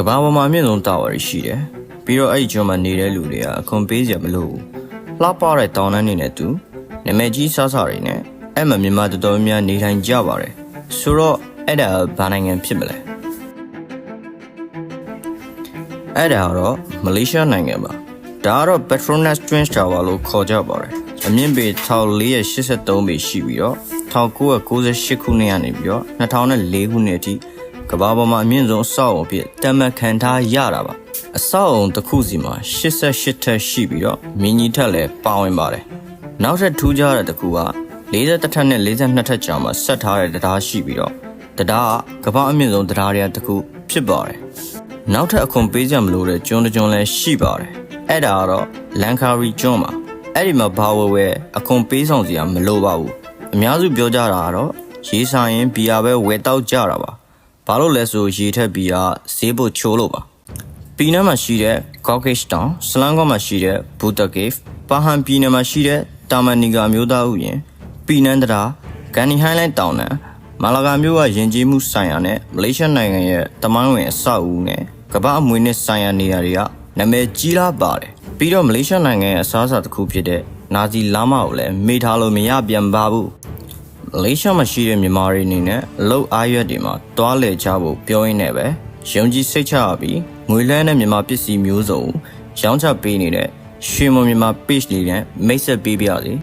ကဘာပေါ်မှာအမြင့်ဆုံးတာဝါတွေရှိတယ်ပြီးတော့အဲ့ဒီကျွန်းမှာနေတဲ့လူတွေကအခွန်ပေးစရာမလိုဘူးလှပတဲ့တောင်တန်းတွေနဲ့တူနာမည်ကြီးစားစားတွေနဲ့အဲ့မှာမြန်မာတော်တော်များများနေထိုင်ကြပါတယ်ဆိုတော့အဲ့ဒါဘာနိုင်ငံဖြစ်မလဲအဲ့ဒါကတော့မလေးရှားနိုင်ငံပါဒါကတော့ Petronas Twin Tower လို့ခေါ်ကြပါတယ်အမြင့်ပေ1483ပေရှိပြီးတော့1998ခုနှစ်ကနေပြီးတော့2004ခုနှစ်အထိ ကမ္ဘာပေါ်မှာအမြင့်ဆုံးအဆောက်အုံအဖြစ်တမန်ခံထားရတာပါအဆောက်အုံတစ်ခုစီမှာ88ထပ်ရှိပြီးတော့မြင်းကြီးထက်လည်းပါဝင်ပါတယ်နောက်ထပ်ထူးခြားတဲ့တစ်ခုက40ထပ်နဲ့42ထပ်ကြာမှာဆက်ထားတဲ့တရားရှိပြီးတော့တရားကကမ္ဘာအမြင့်ဆုံးတရားတွေကတစ်ခုဖြစ်ပါတယ်နောက်ထပ်အခွန်ပေးကြမလို့တဲ့ကျွန်းတစ်ကျွန်းလည်းရှိပါတယ်အဲ့ဒါကတော့လန်ကာရီကျွန်းပါအဲ့ဒီမှာဘာဝဝဲအခွန်ပေးဆောင်စရာမလိုပါဘူးအများစုပြောကြတာကတော့ရေးဆိုင်ရင်ဘီယာပဲဝယ်တောက်ကြတာပါ ဘာလို့လဲဆိုရေထက်ဘီယာဈေးဖို့ချိုးလို့ပါပီနမ်မှာရှိတဲ့ Caucasian Town စလန်ကောမှာရှိတဲ့ Buddha Cave ပါဟန်ပြည်နယ်မှာရှိတဲ့တာမန်နီဂါမျိုးသားဥယျာဉ်ပီနန်တရာဂန်နီဟိုင်းလိုင်းတောင်နံမာလာဂါမြို့ကယဉ်ကျေးမှုဆိုင်ရာနဲ့မလေးရှားနိုင်ငံရဲ့တမိုင်းဝင်အဆောက်အဦနဲ့ကမ္ဘာအမွေနဲ့ဆိုင်ရာနေရာတွေကနာမည်ကြီးလာပါတယ်ပြီးတော့မလေးရှားနိုင်ငံရဲ့အစားအစာတစ်ခုဖြစ်တဲ့နာဇီလာမာကိုလည်းမေ့ထားလို့မရပြန်ပါဘူး မလေးရှားမှာရှိတဲ့မြန်မာတွေအနေနဲ့အလုတ်အားရွက်တွေမှာတွားလဲကြဖို့ပြောရင်းနဲ့ပဲယုံကြည်စိတ်ချရပြီးငွေလဲတဲ့မြန်မာပစ္စည်းမျိုးစုံကိုရောင်းချပေးနေတဲ့ရွှေမွန်မြန်မာ page လေးနဲ့မိတ်ဆက်ပေးပါရစေ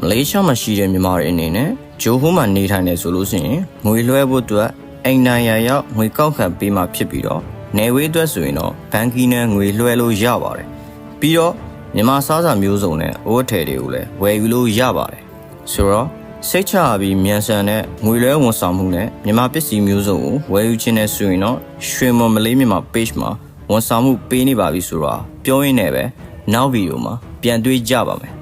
မလေးရှားမှာရှိတဲ့မြန်မာတွေအနေနဲ့ဂျိုဟိုးမှာနေထိုင်နေဆိုလို့ရှိရင်ငွေလွှဲဖို့အတွက်အိမ်နိုင်ရရောက်ငွေကောက်ခံပေးမှဖြစ်ပြီးတော့နေဝေးအတွက်ဆိုရင်တော့ဘဏ်ကီနဲ့ငွေလွှဲလို့ရပါတယ်ပြီးတော့မြန်မာစားစာမျိုးစုံနဲ့အိုးထည်တွေကိုလည်းဝယ်ယူလို့ရပါတယ်ဆိုတော့ စိတ်ချရပြီးမြန်ဆန်တဲ့ငွေလွှဲဝန်ဆောင်မှုနဲ့မြန်မာပစ္စည်းမျိုးစုံကိုဝယ်ယူခြင်းနဲ့ဆိုရင်တော့ရွှေမွန်မလေးမြန်မာ page မှာဝန်ဆောင်မှုပေးနေပါပြီဆိုတော့ပြောရင်းနဲ့ပဲနောက်ဗီဒီယိုမှာပြန်တွေ့ကြပါမယ်